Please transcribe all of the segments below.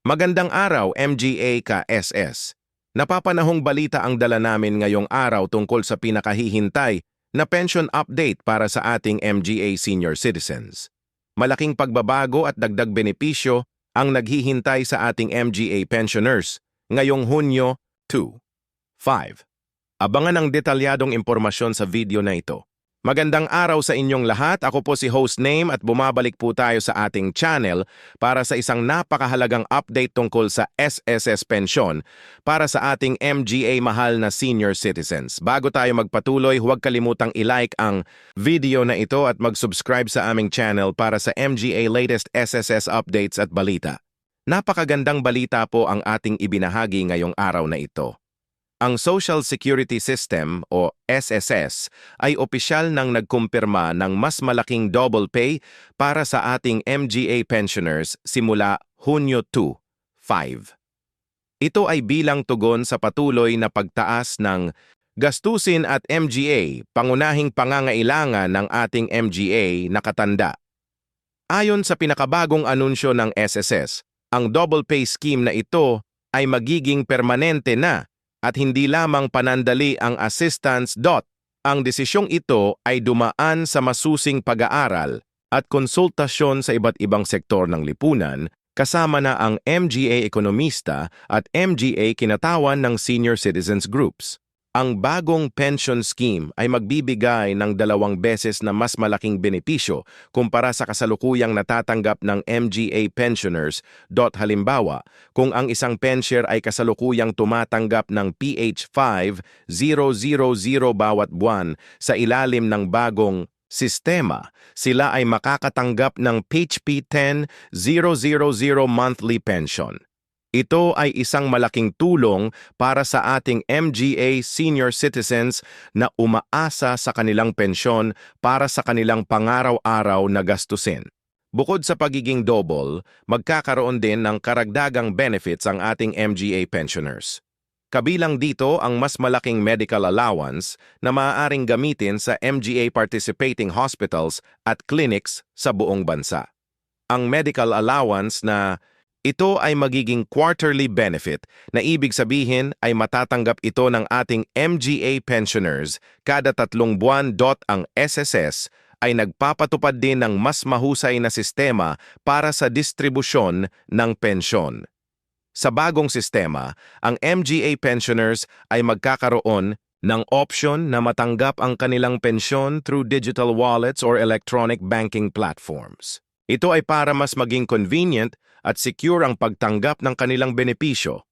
Magandang araw, MGA ka SS. Napapanahong balita ang dala namin ngayong araw tungkol sa pinakahihintay na pension update para sa ating MGA senior citizens. Malaking pagbabago at dagdag benepisyo ang naghihintay sa ating MGA pensioners ngayong Hunyo 2. 5. Abangan ang detalyadong impormasyon sa video na ito. Magandang araw sa inyong lahat. Ako po si host name at bumabalik po tayo sa ating channel para sa isang napakahalagang update tungkol sa SSS Pensyon para sa ating MGA mahal na senior citizens. Bago tayo magpatuloy, huwag kalimutang i-like ang video na ito at mag-subscribe sa aming channel para sa MGA latest SSS updates at balita. Napakagandang balita po ang ating ibinahagi ngayong araw na ito. Ang Social Security System o SSS ay opisyal nang nagkumpirma ng mas malaking double pay para sa ating MGA pensioners simula Hunyo 2, 5. Ito ay bilang tugon sa patuloy na pagtaas ng gastusin at MGA, pangunahing pangangailangan ng ating MGA na katanda. Ayon sa pinakabagong anunsyo ng SSS, ang double pay scheme na ito ay magiging permanente na at hindi lamang panandali ang assistance dot. Ang desisyong ito ay dumaan sa masusing pag-aaral at konsultasyon sa iba't ibang sektor ng lipunan kasama na ang MGA ekonomista at MGA kinatawan ng senior citizens groups. Ang bagong pension scheme ay magbibigay ng dalawang beses na mas malaking benepisyo kumpara sa kasalukuyang natatanggap ng MGA pensioners. Dot halimbawa, kung ang isang pensioner ay kasalukuyang tumatanggap ng PH5000 bawat buwan sa ilalim ng bagong sistema, sila ay makakatanggap ng PHP 10000 monthly pension. Ito ay isang malaking tulong para sa ating MGA senior citizens na umaasa sa kanilang pensyon para sa kanilang pangaraw-araw na gastusin. Bukod sa pagiging double, magkakaroon din ng karagdagang benefits ang ating MGA pensioners. Kabilang dito ang mas malaking medical allowance na maaaring gamitin sa MGA participating hospitals at clinics sa buong bansa. Ang medical allowance na ito ay magiging quarterly benefit na ibig sabihin ay matatanggap ito ng ating MGA pensioners kada tatlong buwan. Ang SSS ay nagpapatupad din ng mas mahusay na sistema para sa distribusyon ng pensyon. Sa bagong sistema, ang MGA pensioners ay magkakaroon ng option na matanggap ang kanilang pensyon through digital wallets or electronic banking platforms. Ito ay para mas maging convenient at secure ang pagtanggap ng kanilang benepisyo.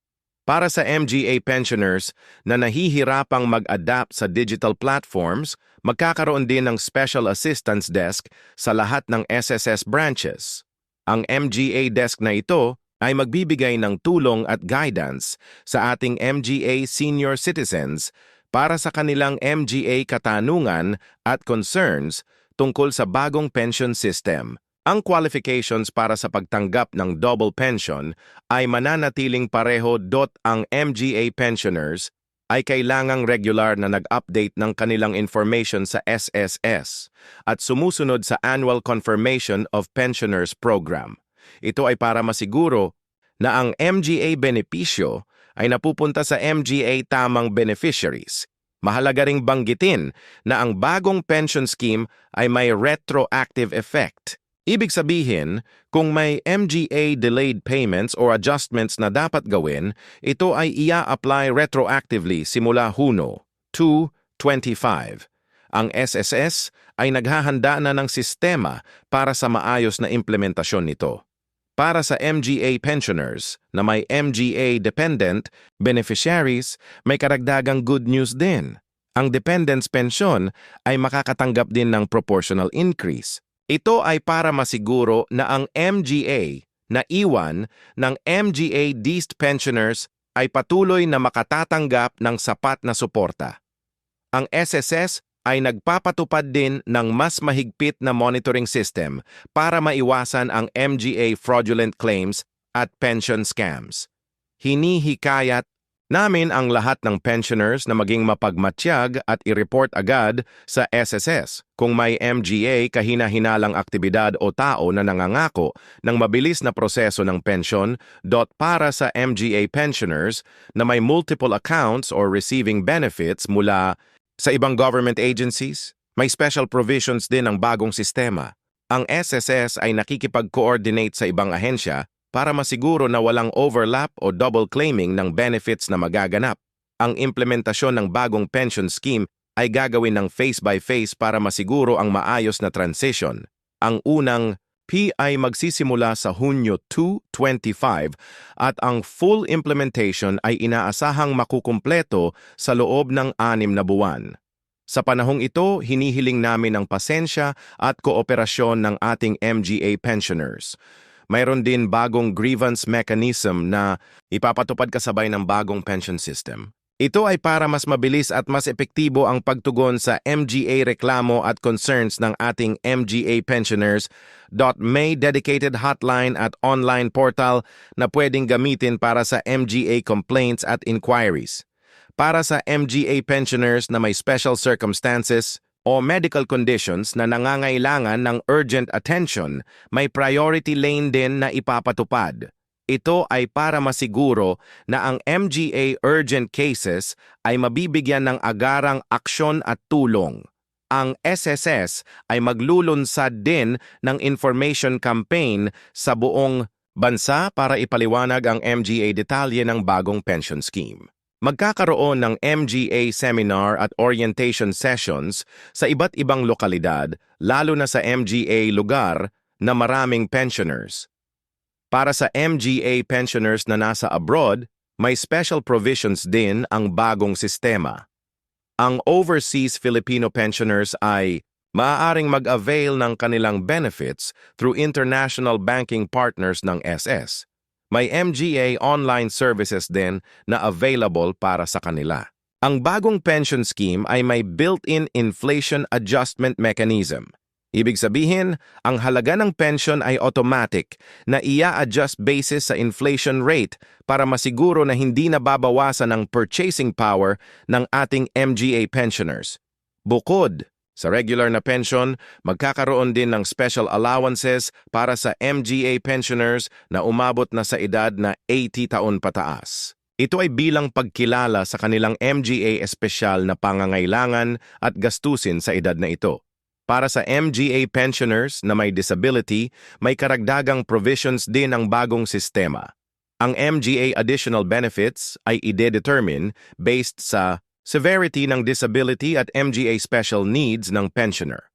Para sa MGA pensioners na nahihirapang mag-adapt sa digital platforms, magkakaroon din ng Special Assistance Desk sa lahat ng SSS branches. Ang MGA desk na ito ay magbibigay ng tulong at guidance sa ating MGA senior citizens para sa kanilang MGA katanungan at concerns tungkol sa bagong pension system ang qualifications para sa pagtanggap ng double pension ay mananatiling pareho. Ang MGA pensioners ay kailangang regular na nag-update ng kanilang information sa SSS at sumusunod sa Annual Confirmation of Pensioners Program. Ito ay para masiguro na ang MGA benepisyo ay napupunta sa MGA tamang beneficiaries. Mahalaga ring banggitin na ang bagong pension scheme ay may retroactive effect. Ibig sabihin, kung may MGA delayed payments or adjustments na dapat gawin, ito ay ia-apply retroactively simula Huno 2.25. Ang SSS ay naghahanda na ng sistema para sa maayos na implementasyon nito. Para sa MGA pensioners na may MGA dependent beneficiaries, may karagdagang good news din. Ang dependents pension ay makakatanggap din ng proportional increase ito ay para masiguro na ang MGA na iwan ng MGA Dist pensioners ay patuloy na makatatanggap ng sapat na suporta. Ang SSS ay nagpapatupad din ng mas mahigpit na monitoring system para maiwasan ang MGA fraudulent claims at pension scams. Hinihikayat namin ang lahat ng pensioners na maging mapagmatsyag at i-report agad sa SSS kung may MGA kahina-hinalang aktibidad o tao na nangangako ng mabilis na proseso ng pensyon dot para sa MGA pensioners na may multiple accounts or receiving benefits mula sa ibang government agencies. May special provisions din ang bagong sistema. Ang SSS ay nakikipag-coordinate sa ibang ahensya para masiguro na walang overlap o double claiming ng benefits na magaganap. Ang implementasyon ng bagong pension scheme ay gagawin ng face-by-face para masiguro ang maayos na transition. Ang unang P ay magsisimula sa Hunyo 2, 25 at ang full implementation ay inaasahang makukumpleto sa loob ng anim na buwan. Sa panahong ito, hinihiling namin ang pasensya at kooperasyon ng ating MGA pensioners mayroon din bagong grievance mechanism na ipapatupad kasabay ng bagong pension system. Ito ay para mas mabilis at mas epektibo ang pagtugon sa MGA reklamo at concerns ng ating MGA pensioners. May dedicated hotline at online portal na pwedeng gamitin para sa MGA complaints at inquiries. Para sa MGA pensioners na may special circumstances, o medical conditions na nangangailangan ng urgent attention, may priority lane din na ipapatupad. Ito ay para masiguro na ang MGA urgent cases ay mabibigyan ng agarang aksyon at tulong. Ang SSS ay maglulunsad din ng information campaign sa buong bansa para ipaliwanag ang MGA detalye ng bagong pension scheme. Magkakaroon ng MGA seminar at orientation sessions sa iba't ibang lokalidad, lalo na sa MGA lugar na maraming pensioners. Para sa MGA pensioners na nasa abroad, may special provisions din ang bagong sistema. Ang overseas Filipino pensioners ay maaaring mag-avail ng kanilang benefits through international banking partners ng SS. May MGA online services din na available para sa kanila. Ang bagong pension scheme ay may built-in inflation adjustment mechanism. Ibig sabihin, ang halaga ng pension ay automatic na ia-adjust basis sa inflation rate para masiguro na hindi nababawasan ang purchasing power ng ating MGA pensioners. Bukod sa regular na pension, magkakaroon din ng special allowances para sa MGA pensioners na umabot na sa edad na 80 taon pataas. Ito ay bilang pagkilala sa kanilang MGA espesyal na pangangailangan at gastusin sa edad na ito. Para sa MGA pensioners na may disability, may karagdagang provisions din ang bagong sistema. Ang MGA additional benefits ay ide-determine based sa severity ng disability at MGA special needs ng pensioner.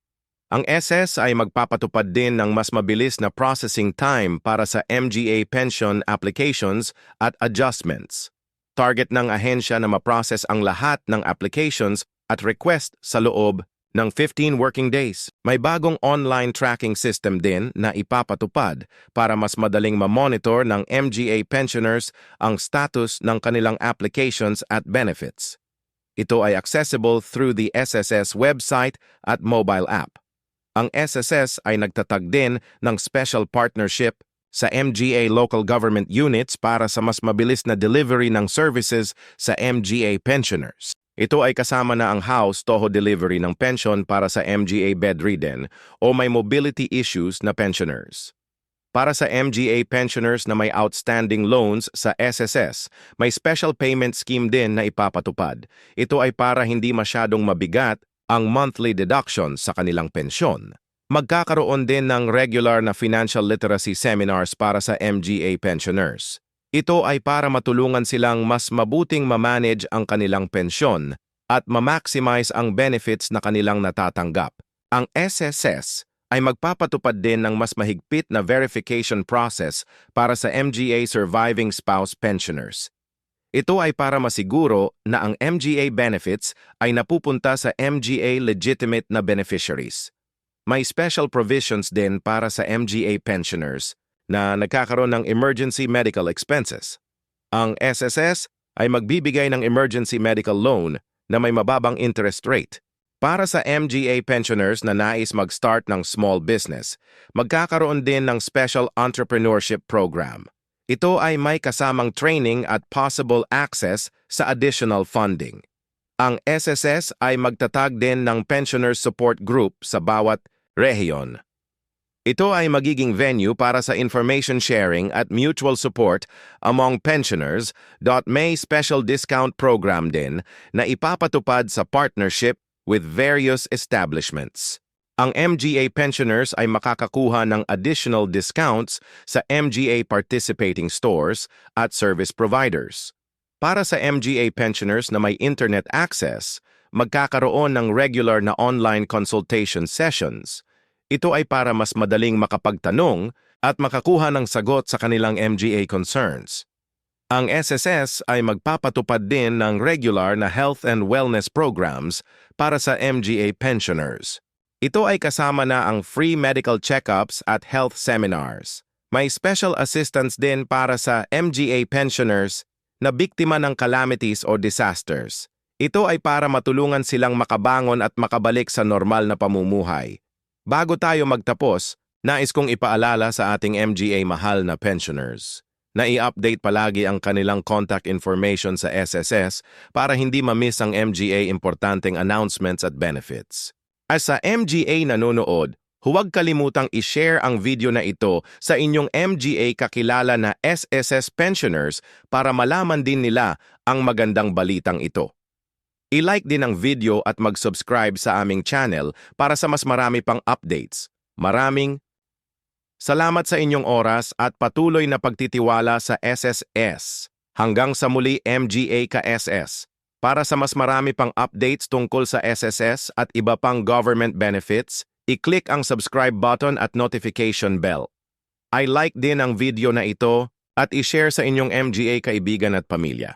Ang SS ay magpapatupad din ng mas mabilis na processing time para sa MGA pension applications at adjustments. Target ng ahensya na maprocess ang lahat ng applications at request sa loob ng 15 working days. May bagong online tracking system din na ipapatupad para mas madaling ma-monitor ng MGA pensioners ang status ng kanilang applications at benefits. Ito ay accessible through the SSS website at mobile app. Ang SSS ay nagtatag din ng special partnership sa MGA local government units para sa mas mabilis na delivery ng services sa MGA pensioners. Ito ay kasama na ang house toho delivery ng pension para sa MGA bedridden o may mobility issues na pensioners. Para sa MGA pensioners na may outstanding loans sa SSS, may special payment scheme din na ipapatupad. Ito ay para hindi masyadong mabigat ang monthly deduction sa kanilang pensyon. Magkakaroon din ng regular na financial literacy seminars para sa MGA pensioners. Ito ay para matulungan silang mas mabuting mamanage ang kanilang pensyon at ma-maximize ang benefits na kanilang natatanggap. Ang SSS ay magpapatupad din ng mas mahigpit na verification process para sa MGA surviving spouse pensioners. Ito ay para masiguro na ang MGA benefits ay napupunta sa MGA legitimate na beneficiaries. May special provisions din para sa MGA pensioners na nagkakaroon ng emergency medical expenses. Ang SSS ay magbibigay ng emergency medical loan na may mababang interest rate para sa MGA pensioners na nais mag-start ng small business, magkakaroon din ng Special Entrepreneurship Program. Ito ay may kasamang training at possible access sa additional funding. Ang SSS ay magtatag din ng Pensioners Support Group sa bawat rehiyon. Ito ay magiging venue para sa information sharing at mutual support among pensioners. May special discount program din na ipapatupad sa partnership with various establishments. Ang MGA pensioners ay makakakuha ng additional discounts sa MGA participating stores at service providers. Para sa MGA pensioners na may internet access, magkakaroon ng regular na online consultation sessions. Ito ay para mas madaling makapagtanong at makakuha ng sagot sa kanilang MGA concerns. Ang SSS ay magpapatupad din ng regular na health and wellness programs para sa MGA pensioners. Ito ay kasama na ang free medical checkups at health seminars. May special assistance din para sa MGA pensioners na biktima ng calamities o disasters. Ito ay para matulungan silang makabangon at makabalik sa normal na pamumuhay. Bago tayo magtapos, nais kong ipaalala sa ating MGA mahal na pensioners na i-update palagi ang kanilang contact information sa SSS para hindi ma-miss ang MGA importanteng announcements at benefits. As sa MGA nanonood, huwag kalimutang i-share ang video na ito sa inyong MGA kakilala na SSS pensioners para malaman din nila ang magandang balitang ito. I-like din ang video at mag-subscribe sa aming channel para sa mas marami pang updates. Maraming salamat sa inyong oras at patuloy na pagtitiwala sa SSS. Hanggang sa muli MGA ka SS. Para sa mas marami pang updates tungkol sa SSS at iba pang government benefits, i-click ang subscribe button at notification bell. I like din ang video na ito at i-share sa inyong MGA kaibigan at pamilya.